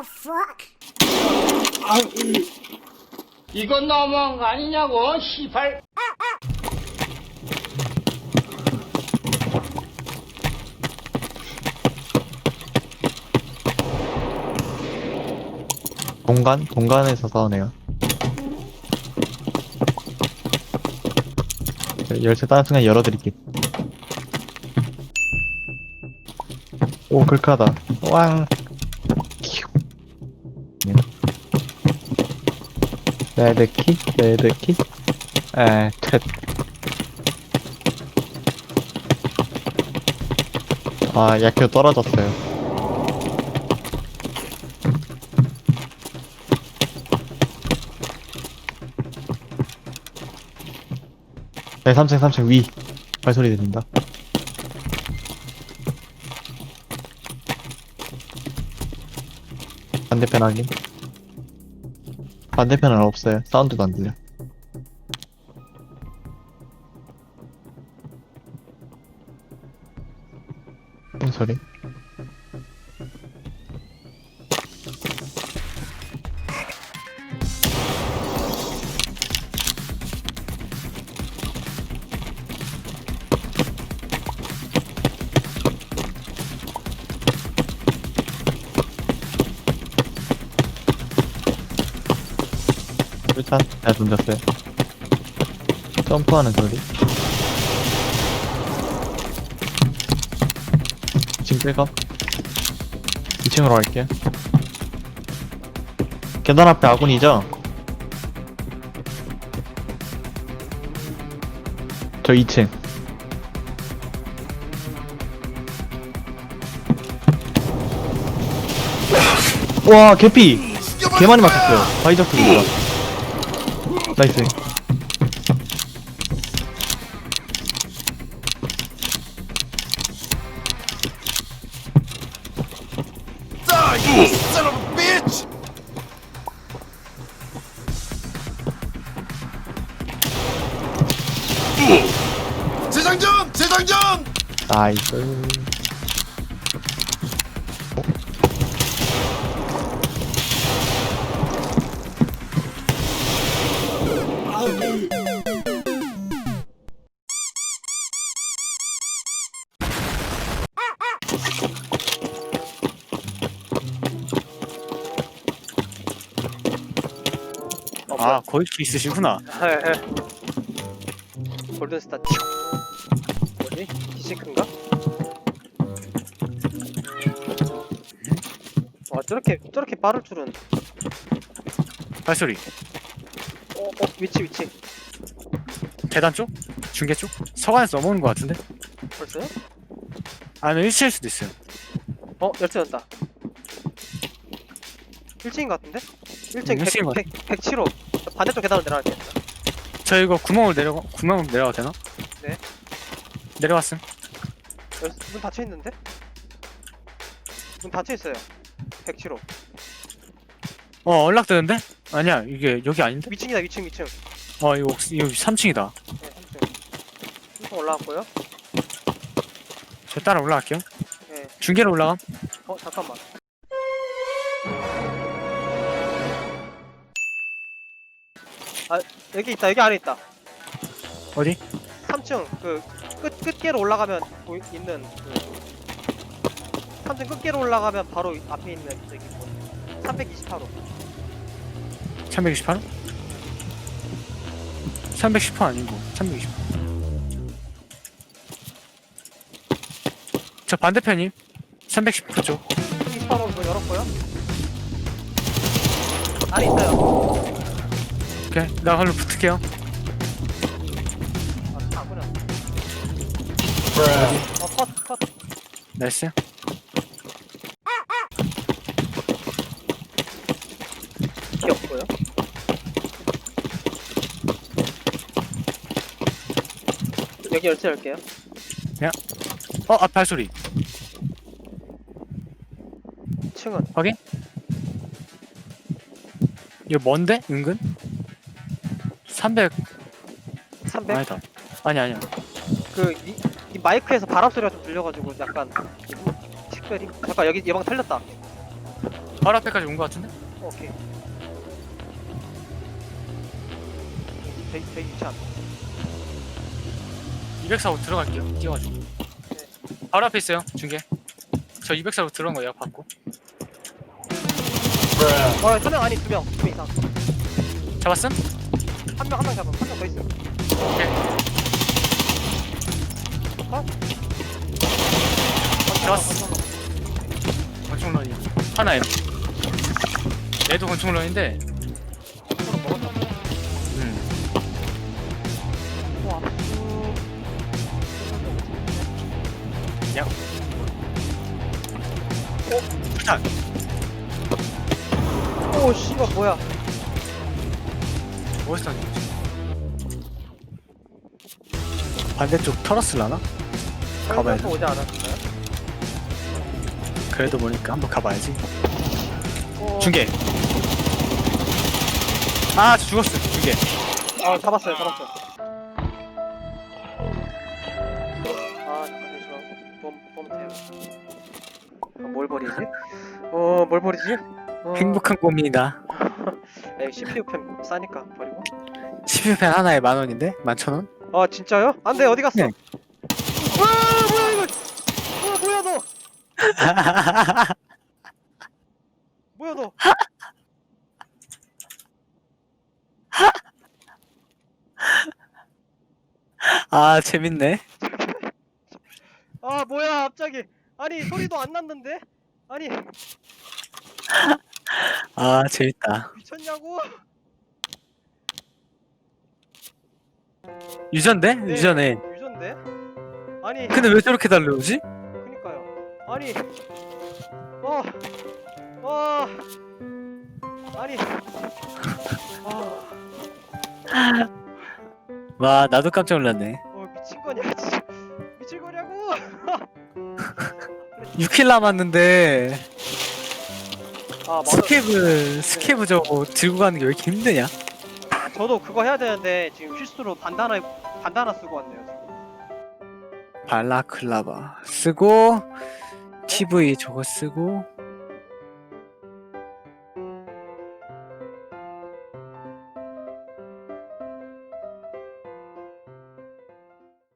fuck? 이건 너무한 거 아니냐고, 시발. 동간? 동간에서 싸우네요. 자, 열쇠 다른 순간 열어드릴게. 오, 글카다. 왕. 레드키? 레드키? 에, 텟. 아, 약효 떨어졌어요. 네, 3층, 3층 위. 발소리 들린다. 반대편 확인. 반대편은 없어요. 사운드도 안 들려. 무슨 소리? 일단 잘 던졌어요. 점프하는 소리. 지금 백업. 2층으로 갈게요. 계단 앞에 아군이죠? 저 2층. 와, 개피! 개 많이 맞췄어요. 이거. 나이스. 재장전! 재장전! 나이스. 아 거기 있으시구나 골든스타 뭐지? 디시크인가? 와 저렇게 저렇게 빠를 줄은 발소리 어, 어 위치 위치 계단 쪽? 중계 쪽? 서관에서 넘어오는 것 같은데? 벌써요? 아니면 1층일 수도 있어요 어 열쇠였다 1층인 것 같은데? 1층 음, 1층인 것 100, 100, 107호 반대쪽 계단으로 내려갈게요 저 이거 구멍을 내려가 구멍을 내려가도 되나? 네. 내려갔음 열- 문 닫혀 있는데? 문 닫혀 있어요 107호 어 연락되는데? 아니야 이게 여기 아닌데? 위층이다 위층 위층 어 이거 이거 3층이다 네 3층 3층 올라갔고요 저 따라 올라갈게요 네. 중계로 올라감 어 잠깐만 아 여기 있다 여기 안에 있다. 어디? 3층 그 끝 끝개로 올라가면 보이, 있는 그 3층 끝개로 올라가면 바로 앞에 있는 저기 뭐 328호. 328호? 310호 아니고 320호 저 반대편님 310호 쪽. 28호 문 열었고요. 안에 있어요 오케이. 나 걸로 붙을게요. 아 어컷컷 나이스. 키 없고요 여기 열쇠 열게요. 어앞 발소리. 층은. 이거 뭔데? 은근? 300 300? 아니다 아니 아니야 그, 이, 이 마이크에서 바람 소리가 좀 들려가지고 약간, 시끄리 잠깐, 여기 예방 털렸다. 바로 앞에까지 온거 같은데? 오케이. 대, 대기 차. 204로 들어갈게요. 뛰어가지고. 바로 앞에 있어요. 중계. 저 204로 들어간 거예요. 받고. 어, 한명 아니 두 명. 두 명 이상. 잡았음? 한명한 명 잡으면 한명 더 있어. 오케이. 어? 잡았어. 권총런이 하나예요. 얘도. 서로 먹었다. 음. 와. 야. 어? 오 씨발 뭐야? 던진 반대쪽 털었을라나? 가봐야지. 오지 않았을까요? 그래도 보니까 한번 가봐야지. 어, 중계. 아, 저 죽었어. 중계. 아 잡았어요 잡았어요. 아 잠깐만 봄 봄태요. 아, 뭘 버리지? 어뭘 버리지? 어, 행복한 고민이다. 에이 CPU 펜 싸니까 버리고. CPU펜 하나에 만 원인데? 만 천 원? 아 진짜요? 안돼 어디 갔어? 네. 와 뭐야 이거? 와 뭐야 너? 뭐야 너? 아, 재밌네. 아 뭐야 갑자기? 아니 소리도 안 났는데? 아니 아, 재밌다. 미쳤냐고? 유전데? 네. 유전에. 유전데? 아니 근데 왜 저렇게 달려오지? 그니까요. 아니 어, 어, 아니, 아, 와, 나도 깜짝 놀랐네. 어 미친 거냐 진짜 미칠 거냐고? 6킬 남았는데, 아 맞아. 스케브, 스케브 저거 들고 가는 게 왜 이렇게 힘드냐? 저도 그거 해야 되는데 지금 실수로 반다나 반다나 쓰고 왔네요. 지금. 발라클라바 쓰고, TV 저거 쓰고,